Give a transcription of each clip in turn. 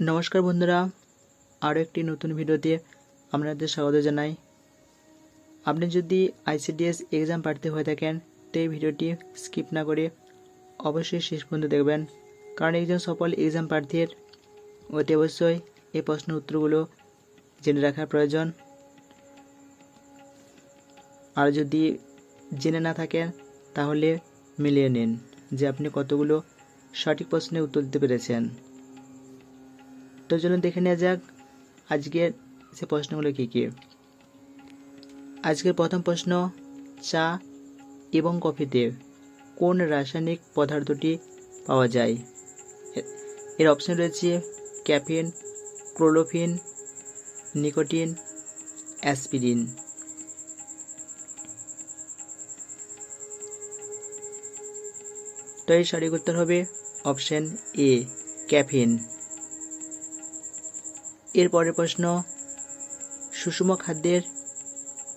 নমস্কার বন্ধুরা, আরও একটি নতুন ভিডিওতে আপনাদের স্বাগত জানাই। আপনি যদি আইসিডিএস এক্সাম প্রার্থী হয়ে থাকেন, তো এই ভিডিওটি স্কিপ না করে অবশ্যই শেষ পর্যন্ত দেখবেন। কারণ একজন সফল এক্সাম প্রার্থীর অতি অবশ্যই এই প্রশ্নের উত্তরগুলো জেনে রাখার প্রয়োজন। আর যদি জেনে না থাকেন, তাহলে মিলিয়ে নিন যে আপনি কতগুলো সঠিক প্রশ্নের উত্তর দিতে পেরেছেন। তো চলুন দেখে নেওয়া যাক আজকের সে প্রশ্নগুলো কী কী। আজকের প্রথম প্রশ্ন, চা এবং কফিতে কোন রাসায়নিক পদার্থটি পাওয়া যায়? এর অপশন রয়েছে ক্যাফিন, ক্লোরোফিন, নিকোটিন, অ্যাসপিরিন। তো এর সঠিক উত্তর হবে অপশন এ ক্যাফিন। এর পরের প্রশ্ন সুষম খাদ্যের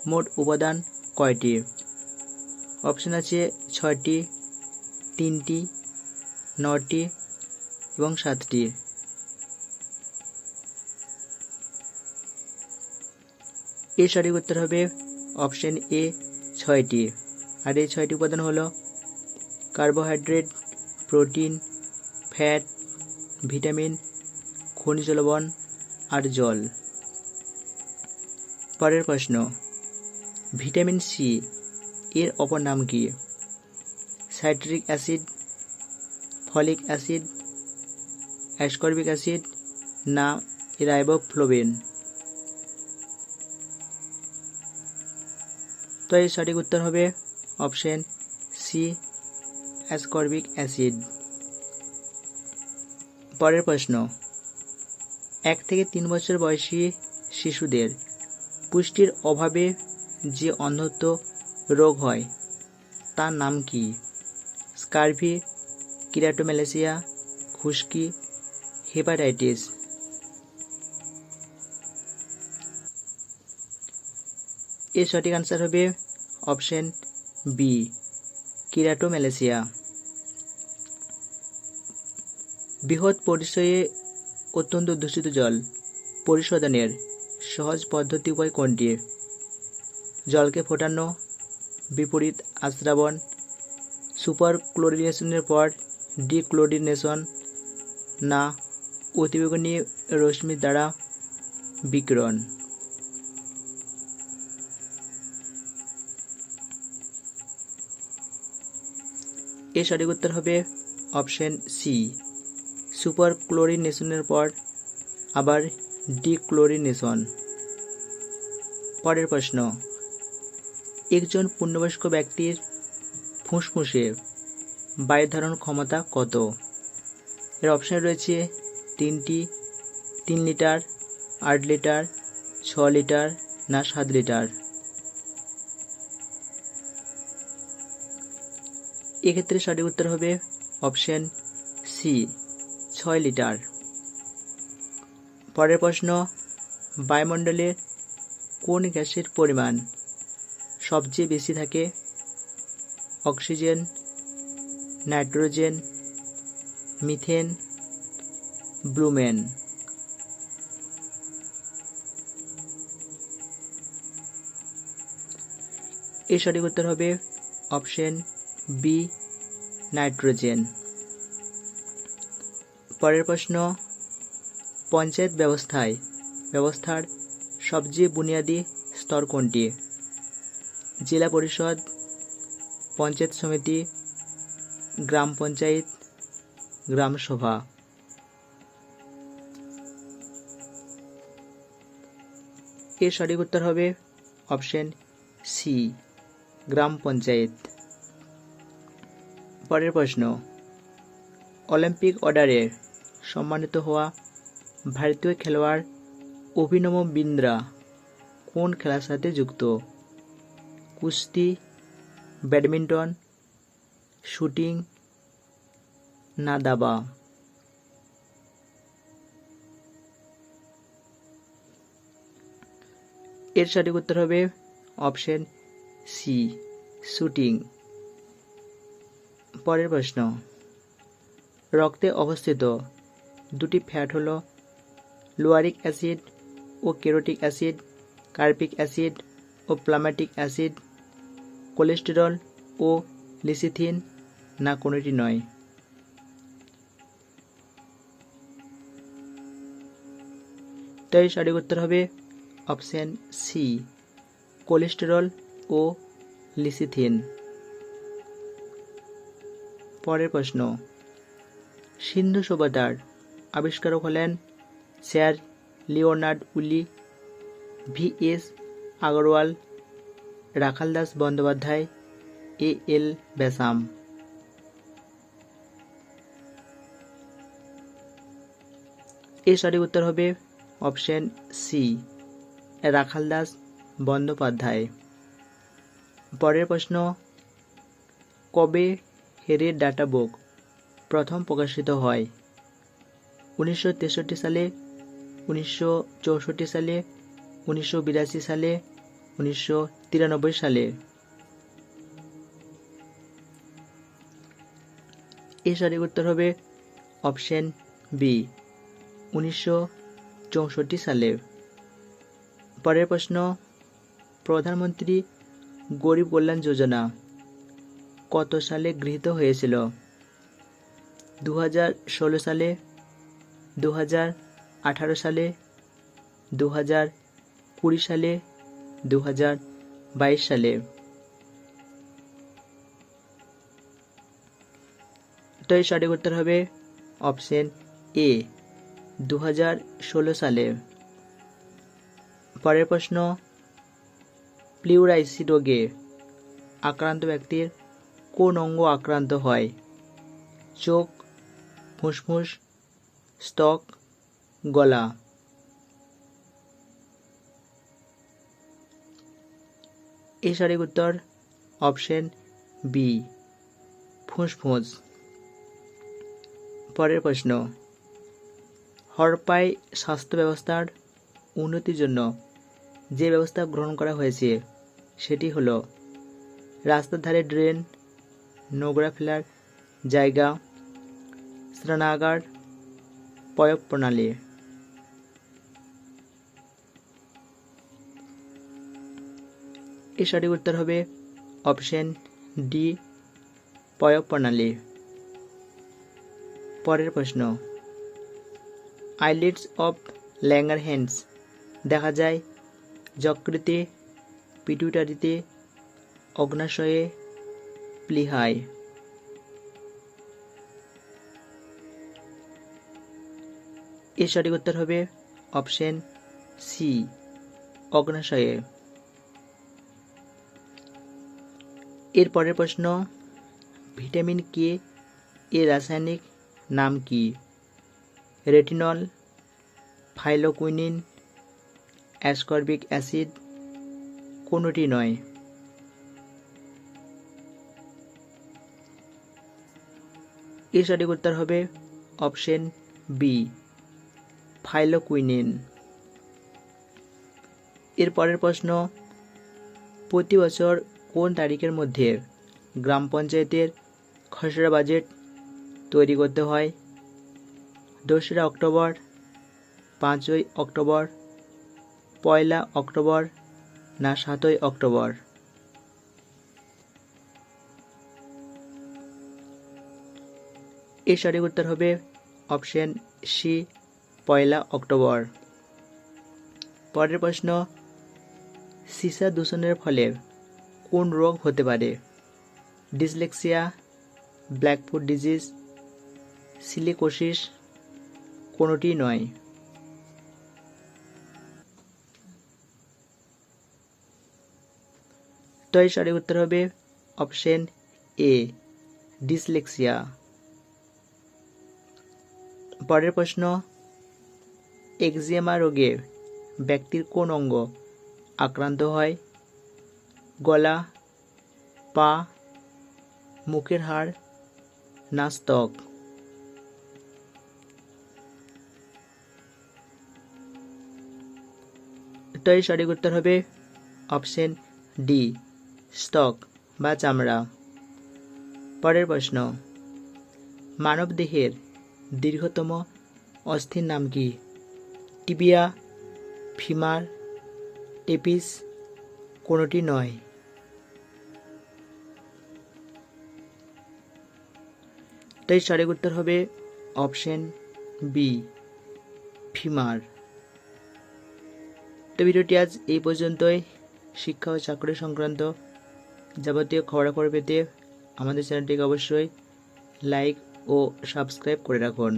মোট উপাদান কয়টি? অপশন আছে ছয়টি, তিনটি, নটি এবং সাতটি। এর সঠিক উত্তর হবে অপশন এ, ছয়টি। আর এই ছয়টি উপাদান হলো কার্বোহাইড্রেট, প্রোটিন, ফ্যাট, ভিটামিন, খনিজ লবণ আর জল। পরের প্রশ্ন, ভিটামিন সি এর অপর নাম কি? Citric acid, folic acid, ascorbic acid না রাইবোফ্লোবিন? তো এর সঠিক উত্তর হবে অপশন সি, অ্যাসকর্বিক অ্যাসিড। পরের প্রশ্ন এক থেকে তিন বছর বয়সী শিশুদের পুষ্টির অভাবে যে অন্ধত্ব রোগ হয়, তার নাম কি? স্কারভি কিরাটোম্যালেসিয়া খুশকি, হেপাটাইটিস। এর সঠিক আনসার হবে অপশন বি কিরাটোম্যালেসিয়া বৃহৎ পরিসরে অত্যন্ত দূষিত জল, পরিশোধনের সহজ পদ্ধতি উপায় কোনটি? জলকে ফোটানো, বিপরীত আশ্রাবণ সুপার ক্লোরিনেশনের পর ডিক্লোরিনেশন, না, অতিবেগুনি রশ্মি দ্বারা বিকিরণ। এর সঠিক উত্তর হবে অপশন সি। সুপার ক্লোরিনেশনের পর আবার ডিক্লোরিনেশন। পরের প্রশ্ন, একজন পূর্ণবয়স্ক ব্যক্তির ফুসফুসে বায়ু ধারণ ক্ষমতা কত? এর অপশন রয়েছে তিনটি, তিন লিটার, আট লিটার, ছ লিটার না সাত লিটার। এক্ষেত্রে সঠিক উত্তর হবে অপশন সি। ছয় লিটার। পরের প্রশ্ন, বায়ুমণ্ডলে কোন গ্যাসের পরিমাণ সবচেয়ে বেশি থাকে? অক্সিজেন, নাইট্রোজেন, মিথেন, ব্লুমেন। এর সঠিক উত্তর হবে অপশন বি, নাইট্রোজেন। পরের প্রশ্ন, পঞ্চায়েত ব্যবস্থায়, ব্যবস্থার সবচেয়ে বুনিয়াদী স্তর কোনটি? জেলা পরিষদ, পঞ্চায়েত সমিতি, গ্রাম পঞ্চায়েত, গ্রাম সভা। এর সঠিক উত্তর হবে অপশন সি গ্রাম পঞ্চায়েত। পরের প্রশ্ন, অলিম্পিক অর্ডারে সম্মানিত হওয়া ভারতীয় খেলোয়াড় অভিনব বিন্দ্রা কোন খেলার সাথে যুক্ত? কুস্তি, ব্যাডমিন্টন, শুটিং না দাবা? এর সঠিক উত্তর হবে অপশন সি শুটিং। পরের প্রশ্ন, রক্তে অবস্থিত দুটি ফ্যাট হলো। লোয়ারিক অ্যাসিড ও কেরোটিক অ্যাসিড কার্পিক অ্যাসিড ও প্লামেটিক অ্যাসিড, কোলেস্টেরল ও লিসিথিন, না কোনোটি নয়। তাই সঠিক উত্তর হবে অপশন সি, কোলেস্টেরল ও লিসিথিন। পরের প্রশ্ন, সিন্ধু সভ্যতার আবিষ্কারক হলেন sir Leonard Woolley V S Agarwal Rakhaldas Bandyopadhyay, A L Basham. এর সঠিক উত্তর হবে অপশন সি রাখালদাস বন্দ্যোপাধ্যায়। পরের প্রশ্ন, কবে হেরের ডাটা বুক প্রথম প্রকাশিত হয়? উনিশশো তেষট্টি সালে, উনিশশো চৌষট্টি সালে, উনিশশো বিরাশি সালে, উনিশশো তিরানব্বই সালে। এর সঠিক উত্তর হবে অপশন বি, উনিশশো চৌষট্টি সালে। পরের প্রশ্ন, প্রধানমন্ত্রী গরিব কল্যাণ যোজনা কত সালে গৃহীত হয়েছিল? দু হাজার ষোলো সালে দু হাজার আঠারো সালে দু হাজার কুড়ি সালে দু হাজার বাইশ সালে। তো এই সঠিক উত্তর হবে অপশন এ দু হাজার ষোলো সালে। পরের প্রশ্ন প্লিউরাইসি রোগে আক্রান্ত ব্যক্তির কোন অঙ্গ আক্রান্ত হয়? চোখ, ফুসফুস স্তক গলা। এই সঠিক উত্তর, অপশন বি, ফুসফুস। পরের প্রশ্ন, হরপাই স্বাস্থ্য ব্যবস্থার উন্নতির জন্য যে ব্যবস্থা গ্রহণ করা হয়েছে, সেটি হলো রাস্তার ধারে ড্রেন, নোংরা ফেলার জায়গা, স্নানাগার পয়ক প্রণালী এর সঠিক উত্তর হবে অপশন ডি পয়ক প্রণালী পরের প্রশ্ন, আইলিডস অফ ল্যাঙ্গার হ্যান্ডস দেখা যায় যকৃতে পিটুইটারিতে অগ্নাশয়ে, প্লিহায়। এর সঠিক উত্তর হবে? অপশন সি, অগ্নাশয়ে। এর পরের প্রশ্ন, ভিটামিন কে এর রাসায়নিক নাম কি? রেটিনল, ফাইলোকুইনিন, অ্যাসকর্বিক অ্যাসিড, কোনোটি নয়? এর সঠিক উত্তর হবে অপশন বি ফাইলোকুইনিন। এর পরের প্রশ্ন, প্রতি বছর কোন তারিখের মধ্যে গ্রাম পঞ্চায়েতের খসড়া বাজেট তৈরি করতে হয়? দোসরা অক্টোবর, পাঁচই অক্টোবর, পয়লা অক্টোবর না সাতই অক্টোবর? এর সঠিক উত্তর হবে অপশন সি পয়লা অক্টোবর। পরের প্রশ্ন, সীসা দূষণের ফলে কোন রোগ হতে পারে? ডিসলেক্সিয়া ব্ল্যাকফুট ডিজিজ, সিলিকোসিস, কোনোটি নয়। তো এই সঠিক উত্তর হবে অপশন এ, ডিসলেক্সিয়া। পরের প্রশ্ন এক্সিয়েমা রোগে ব্যক্তির কোন অঙ্গ? আক্রান্ত হয়, গলা, পা, মুখের হাড় নাস্তক তো এই সঠিক উত্তর হবে অপশন ডি স্টক বা চামড়া। পরের প্রশ্ন মানব দেহের দীর্ঘতম অস্থির নাম কি? টিবিয়া ফিমার, টেপিস, কোনোটি নয়। তাই সঠিক উত্তর হবে অপশন বি ফিমার। তো ভিডিওটি আজ এই পর্যন্তই। শিক্ষা ও চাকরি সংক্রান্ত যাবতীয় খবরাখবর পেতে আমাদের চ্যানেলটিকে অবশ্যই লাইক ও সাবস্ক্রাইব করে রাখুন।